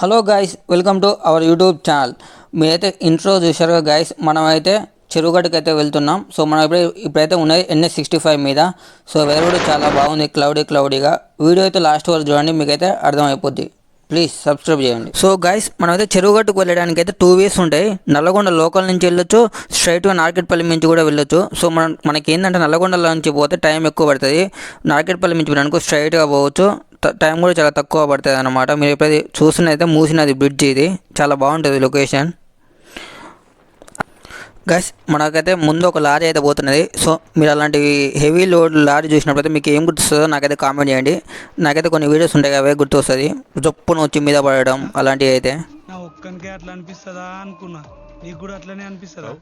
Hello guys welcome to our YouTube channel మీరైతే intro చూశారు guys మనమైతే చెరువుగట్టుకు అయితే వెళ్తున్నాం. సో మనం ఇప్పుడు ఇప్పుడైతే ఉన్నది ఎన్ఎస్ సిక్స్టీ ఫైవ్ మీద. సో వేరే కూడా చాలా బాగుంది క్లౌడీ క్లౌడీగా వీడియో అయితే లాస్ట్ వరకు చూడండి మీకైతే అర్థమైపోద్ది. ప్లీజ్ సబ్స్క్రైబ్ చేయండి. సో గైస్ మనమైతే చెరువుగట్టుకు వెళ్ళడానికి అయితే టూ వేస్ ఉంటాయి. నల్లగొండ లోకల్ నుంచి వెళ్ళొచ్చు స్ట్రైట్గా నార్కెట్పల్లి నుంచి కూడా వెళ్ళొచ్చు. సో మనం మనకి ఏంటంటే నల్లగొండలో నుంచి పోతే టైం ఎక్కువ పడుతుంది. నార్కెట్పల్లి నుంచి అనుకో స్ట్రైట్గా పోవచ్చు. టైం కూడా చాలా తక్కువ పడుతుంది అనమాట మీరు ఎప్పుడైతే చూసినైతే మూసినది బ్రిడ్జ్ ఇది. చాలా బాగుంటుంది లొకేషన్ గైస్ మనకైతే ముందు ఒక లారీ అయితే పోతున్నది. సో మీరు అలాంటి హెవీ లోడ్ లారీ చూసినప్పుడైతే మీకు ఏం గుర్తుందో నాకైతే కామెంట్ చేయండి. నాకైతే కొన్ని వీడియోస్ ఉంటాయి అవే గుర్తొస్తుంది. చొప్పున వచ్చి మీద పడడం అలాంటివి అయితే. ఒక్కనికే అట్లా అనిపిస్తుందా అనుకున్నా. నీకు కూడా అట్లనే అనిపిస్తుందా?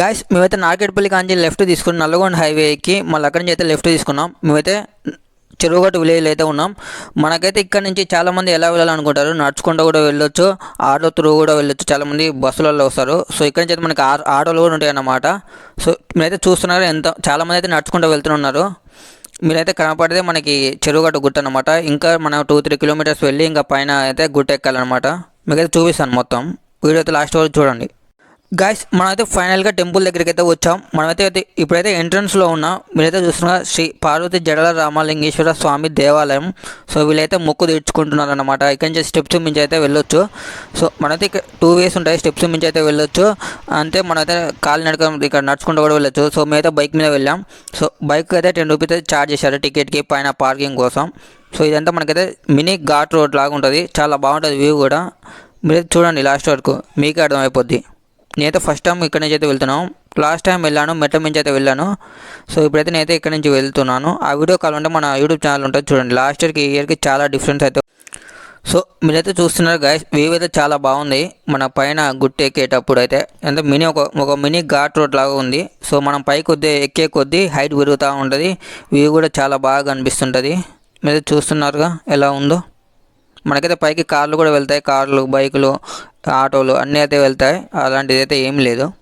గాయస్ మేమైతే నార్కెట్పల్లి కాంచి లెఫ్ట్ తీసుకుని నల్లగొండ హైవేకి మళ్ళీ అక్కడి నుంచి అయితే లెఫ్ట్ తీసుకున్నాం. మేమైతే చెరువుగట్టు విలేజ్లో అయితే ఉన్నాం. మనకైతే ఇక్కడ నుంచి చాలామంది ఎలా వెళ్ళాలనుకుంటారు నడుచుకుంటూ కూడా వెళ్ళొచ్చు ఆటో త్రూ కూడా వెళ్ళొచ్చు చాలామంది బస్సులలో వస్తారు. సో ఇక్కడ నుంచి అయితే మనకి ఆ- ఆటోలు కూడా ఉంటాయి అన్నమాట. సో మీరైతే చూస్తున్నారు ఎంత చాలామంది అయితే నడుచుకుంటూ వెళ్తున్నారు మీరైతే కనపడితే మనకి చెరువుగట్టు గుట్ట అనమాట ఇంకా మనం టూ త్రీ కిలోమీటర్స్ వెళ్ళి ఇంకా పైన అయితే గుట్ట ఎక్కాలన్నమాట. మీకైతే చూపిస్తాను మొత్తం. వీడియో అయితే లాస్ట్ వరకు చూడండి. గాయస్ మనమైతే ఫైనల్గా టెంపుల్ దగ్గరికి అయితే వచ్చాం. మనమైతే అయితే ఇప్పుడైతే ఎంట్రన్స్లో ఉన్నా మీరైతే చూస్తున్న శ్రీ పార్వతి జడల రామలింగేశ్వర స్వామి దేవాలయం. సో వీళ్ళైతే మొక్కు తీర్చుకుంటున్నారు అనమాట ఇక్కడి నుంచి స్టెప్స్ మించి అయితే వెళ్ళొచ్చు. సో మనైతే ఇక్కడ టూ వేస్ ఉంటాయి. స్టెప్స్ మించి అయితే వెళ్ళొచ్చు. అంతే మనమైతే కాలు నడక ఇక్కడ నడుచుకుంటూ కూడా వెళ్ళొచ్చు. సో మేమైతే బైక్ మీద వెళ్ళాం. సో బైక్ అయితే టెన్ రూపీస్ అయితే ఛార్జ్ చేశారు టికెట్కి పైన పార్కింగ్ కోసం. సో ఇదంతా మనకైతే మినీ ఘాట్ రోడ్ లాగా ఉంటుంది. చాలా బాగుంటుంది వ్యూ కూడా. మీరు చూడండి లాస్ట్ వరకు. మీకే అర్థమైపోద్ది. నేనైతే ఫస్ట్ టైం ఇక్కడ నుంచి అయితే వెళ్తున్నాం లాస్ట్ టైం వెళ్ళాను మెట్ల నుంచి అయితే వెళ్ళాను. సో ఇప్పుడైతే నేనైతే ఇక్కడ నుంచి వెళ్తున్నాను. ఆ వీడియో కావాలంటే మన యూట్యూబ్ ఛానల్ ఉంటుంది చూడండి. లాస్ట్ ఇయర్కి ఈ ఇయర్కి చాలా డిఫరెన్స్ అయితే సో మీరైతే చూస్తున్నారు గైస్ వ్యూ అయితే చాలా బాగుంది. మన పైన గుట్టు ఎక్కేటప్పుడు అయితే అంటే మినీ ఒక ఒక మినీ ఘాట్ రోడ్ లాగా ఉంది. సో మనం పై కొద్దీ ఎక్కే కొద్దీ హైట్ పెరుగుతూ ఉంటుంది. వ్యూ కూడా చాలా బాగా కనిపిస్తుంటుంది. మీరు చూస్తున్నారుగా ఎలా ఉందో. మనకైతే పైకి కార్లు కూడా వెళ్తాయి. కార్లు బైకులు ఆటోలు అన్నీ అయితే వెళ్తాయి. అలాంటిది అయితే ఏం లేదు.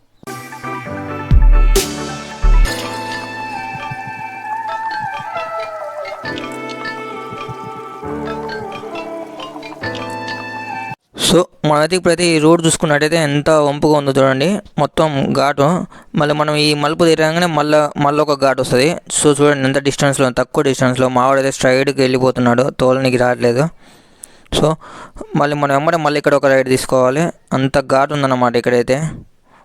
సో మనమైతే ఇప్పుడైతే ఈ రోడ్ చూసుకున్నట్టయితే ఎంత వంపుగా ఉందో చూడండి. మొత్తం ఘాటు. మళ్ళీ మనం ఈ మలుపు తీరగానే మళ్ళీ మళ్ళీ ఒక ఘాట్ వస్తుంది. సో చూడండి ఎంత డిస్టెన్స్లో తక్కువ డిస్టెన్స్లో మావాడైతే స్ట్రైట్కి వెళ్ళిపోతున్నాడు. తోలనికి రావట్లేదు. సో మళ్ళీ మనం వెంబడి మళ్ళీ ఇక్కడ ఒక రైడ్ తీసుకోవాలి. అంత ఘాటు ఉందన్నమాట ఇక్కడైతే.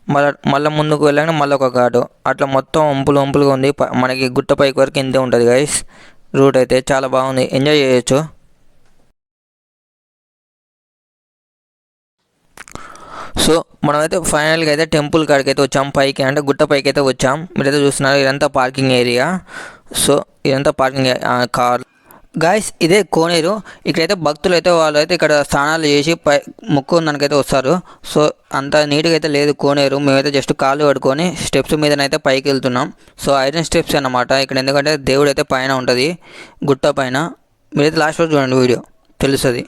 మళ్ళీ మళ్ళీ ముందుకు వెళ్ళగానే మళ్ళీ ఒక ఘాటు. అట్లా మొత్తం వంపులు వంపులుగా ఉంది. ప- మనకి గుట్ట పైకి వరకు ఇంతే ఉంటుంది గైస్ రూట్ అయితే చాలా బాగుంది. ఎంజాయ్ చేయొచ్చు. సో మనమైతే ఫైనల్గా అయితే టెంపుల్ కాడికి అయితే వచ్చాం. పైకి అంటే గుట్ట పైకి అయితే వచ్చాం. మీరైతే చూస్తున్నారు ఇదంతా పార్కింగ్ ఏరియా సో ఇదంతా పార్కింగ్ కార్ గాయస్ ఇదే కోనేరు. ఇక్కడైతే భక్తులు అయితే వాళ్ళు అయితే ఇక్కడ స్నానాలు చేసి పై ముక్కు దానికైతే వస్తారు. సో అంత నీట్గా అయితే లేదు కోనేరు. మేమైతే జస్ట్ కాళ్ళు పడుకొని స్టెప్స్ మీదనైతే పైకి వెళ్తున్నాం సో ఐరన్ స్టెప్స్ అన్నమాట. ఇక్కడ ఎందుకంటే దేవుడు అయితే పైన ఉంటుంది. గుట్ట పైన. మీరైతే లాస్ట్ రోజు చూడండి వీడియో. తెలుస్తుంది.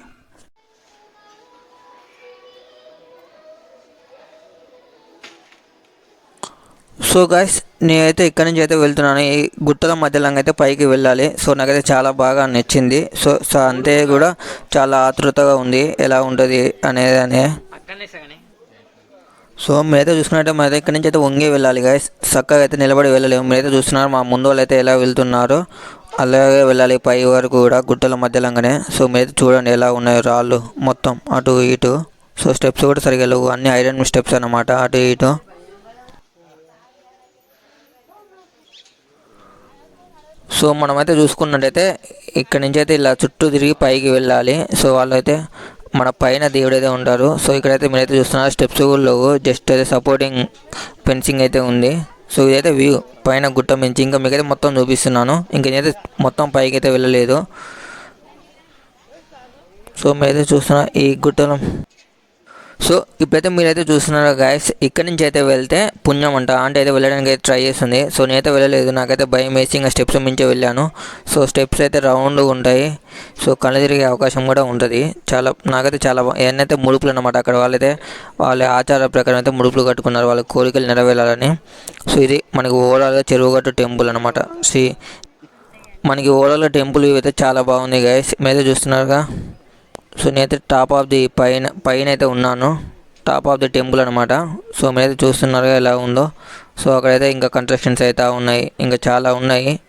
సో గాయస్ నేనైతే ఇక్కడ నుంచి అయితే వెళ్తున్నాను. ఈ గుట్టల మధ్యలో అయితే పైకి వెళ్ళాలి. సో నాకైతే చాలా బాగా నచ్చింది. సో సో అంతే కూడా చాలా ఆతృతగా ఉంది. ఎలా ఉంటుంది అనేది అనే. సో మీరైతే చూసుకున్నట్టే మరి ఇక్కడ నుంచి అయితే వంగి వెళ్ళాలి గాయస్ చక్కగా అయితే నిలబడి వెళ్ళలేము. మీరైతే చూస్తున్నారు మా ముందు వాళ్ళు అయితే ఎలా వెళ్తున్నారు. అలాగే వెళ్ళాలి పై వరకు కూడా గుట్టల మధ్యలోనే. సో మీరైతే చూడండి ఎలా ఉన్నాయో రాళ్ళు మొత్తం అటు ఇటు. సో స్టెప్స్ కూడా సరిగా లేవు. అన్ని ఐరన్ స్టెప్స్ అన్నమాట అటు ఇటు. సో మనమైతే చూసుకున్నట్టయితే ఇక్కడ నుంచి అయితే ఇలా చుట్టూ తిరిగి పైకి వెళ్ళాలి. సో వాళ్ళైతే మన పైన దేవుడు అయితే ఉంటారు. సో ఇక్కడైతే మీరైతే చూస్తున్నారు స్టెప్స్ కూడా లేవు. జస్ట్ అయితే సపోర్టింగ్ ఫెన్సింగ్ అయితే ఉంది. సో ఇదైతే వ్యూ పైన గుట్ట మించి ఇంకా మీకైతే మొత్తం చూపిస్తున్నాను. ఇంకా నేనైతే మొత్తం పైకి అయితే వెళ్ళలేదు. సో మీరైతే చూస్తున్నా ఈ గుట్టలో. సో ఇప్పుడైతే మీరైతే చూస్తున్నారు గాయస్ ఇక్కడి నుంచి అయితే వెళ్తే పుణ్యం అంట. అంటే అయితే వెళ్ళడానికి అయితే ట్రై చేస్తుంది. సో నేనైతే వెళ్ళలేదు. నాకైతే భయం వేసి ఇంకా స్టెప్స్ మించి వెళ్ళాను. సో స్టెప్స్ అయితే రౌండ్గా ఉంటాయి. సో కళ్ళు తిరిగే అవకాశం కూడా ఉంటుంది. చాలా నాకైతే చాలా బా- ఏదైతే ముడుపులు అనమాట అక్కడ వాళ్ళైతే వాళ్ళ ఆచార ప్రకారం అయితే ముడుపులు కట్టుకున్నారు. వాళ్ళ కోరికలు నెరవేరాలని. సో ఇది మనకి ఓవరాల్గా చెరువుగట్టు టెంపుల్ అనమాట శ్రీ మనకి ఓవరాల్గా టెంపుల్ ఇవి అయితే చాలా బాగుంది గాయస్ మీరైతే చూస్తున్నారుగా? సో నేనైతే టాప్ ఆఫ్ ది పైన పైన అయితే ఉన్నాను. టాప్ ఆఫ్ ది టెంపుల్ అనమాట సో మీరైతే చూస్తున్నారు ఎలా ఉందో. సో అక్కడైతే ఇంకా కన్స్ట్రక్షన్స్ అయితే ఉన్నాయి. ఇంకా చాలా ఉన్నాయి.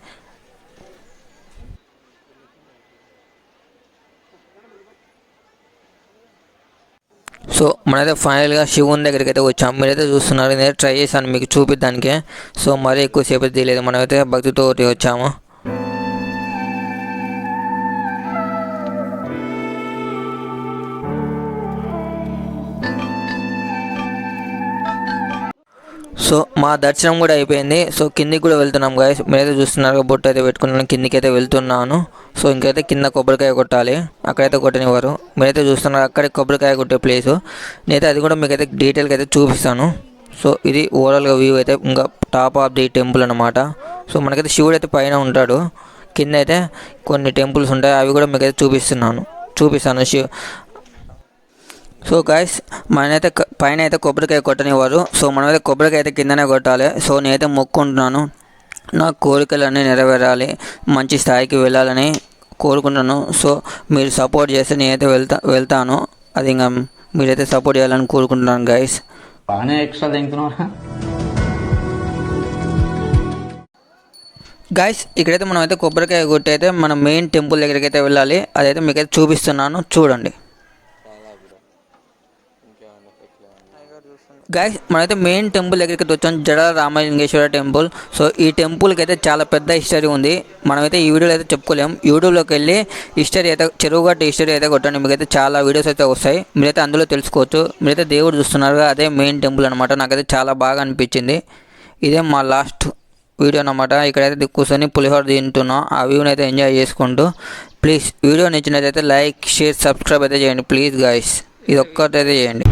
సో మనైతే ఫైనల్గా శివుని దగ్గరికి అయితే వచ్చాం. మీరైతే చూస్తున్నారు. నేను ట్రై చేశాను. మీకు చూపిద్దానికి. సో మరీ ఎక్కువసేపు తెలియదు. తీయలేదు మనమైతే భక్తితో వచ్చాము. సో మా దర్శనం కూడా అయిపోయింది. సో కిందికి కూడా వెళ్తున్నాం గాయస్ మీరైతే చూస్తున్నారు బొట్టు అయితే పెట్టుకున్నాను. కిందికి అయితే వెళ్తున్నాను. సో ఇంకైతే కింద కొబ్బరికాయ కొట్టాలి. అక్కడైతే కొట్టనివ్వరు. మీరైతే చూస్తున్నారు అక్కడే కొబ్బరికాయ కొట్టే ప్లేసు నేనైతే అది కూడా మీకైతే డీటెయిల్గా అయితే చూపిస్తాను. సో ఇది ఓవరాల్గా వ్యూ అయితే ఇంకా టాప్ ఆఫ్ ది టెంపుల్ అనమాట సో మనకైతే శివుడు అయితే పైన ఉంటాడు. కింద అయితే కొన్ని టెంపుల్స్ ఉంటాయి. అవి కూడా మీకైతే చూపిస్తున్నాను. చూపిస్తాను శివ. సో గాయస్ మనైతే పైన అయితే కొబ్బరికాయ కొట్టనివ్వరు. సో మనమైతే కొబ్బరికాయ అయితే కిందనే కొట్టాలి. సో నేనైతే మొక్కుంటున్నాను. నా కోరికలన్నీ నెరవేరాలి. మంచి స్థాయికి వెళ్ళాలని కోరుకుంటున్నాను. సో మీరు సపోర్ట్ చేస్తే నేనైతే వెళ్తా వెళ్తాను. అది ఇంకా మీరైతే సపోర్ట్ చేయాలని కోరుకుంటున్నాను గాయస్ బాగానే ఎక్స్ట్రా తింటున్నావు గాయస్ ఇక్కడైతే మనం అయితే కొబ్బరికాయ కొట్టి అయితే మన మెయిన్ టెంపుల్ దగ్గరికి అయితే వెళ్ళాలి. అదైతే మీకైతే చూపిస్తున్నాను. చూడండి. గాయస్ మనమైతే మెయిన్ టెంపుల్ దగ్గరికి వచ్చాం జడ రామలింగేశ్వర టెంపుల్ సో ఈ టెంపుల్కి అయితే చాలా పెద్ద హిస్టరీ ఉంది. మనమైతే ఈ వీడియోలో అయితే చెప్పుకోలేం. యూట్యూబ్లోకి వెళ్ళి హిస్టరీ అయితే చెరువుగట్ట హిస్టరీ అయితే కొట్టండి. మీకైతే చాలా వీడియోస్ అయితే వస్తాయి. మీరైతే అందులో తెలుసుకోవచ్చు. మీరైతే దేవుడు చూస్తున్నారు అదే మెయిన్ టెంపుల్ అనమాట నాకైతే చాలా బాగా అనిపించింది. ఇదే మా లాస్ట్ వీడియో అనమాట ఇక్కడైతే కూర్చొని పులిహోర తింటున్నాం. ఆ వ్యూని అయితే ఎంజాయ్ చేసుకుంటూ. ప్లీజ్ వీడియో నచ్చినట్లయితే లైక్ షేర్ సబ్స్క్రైబ్ అయితే చేయండి. ప్లీజ్ గాయస్ ఇది ఒక్కటైతే చేయండి.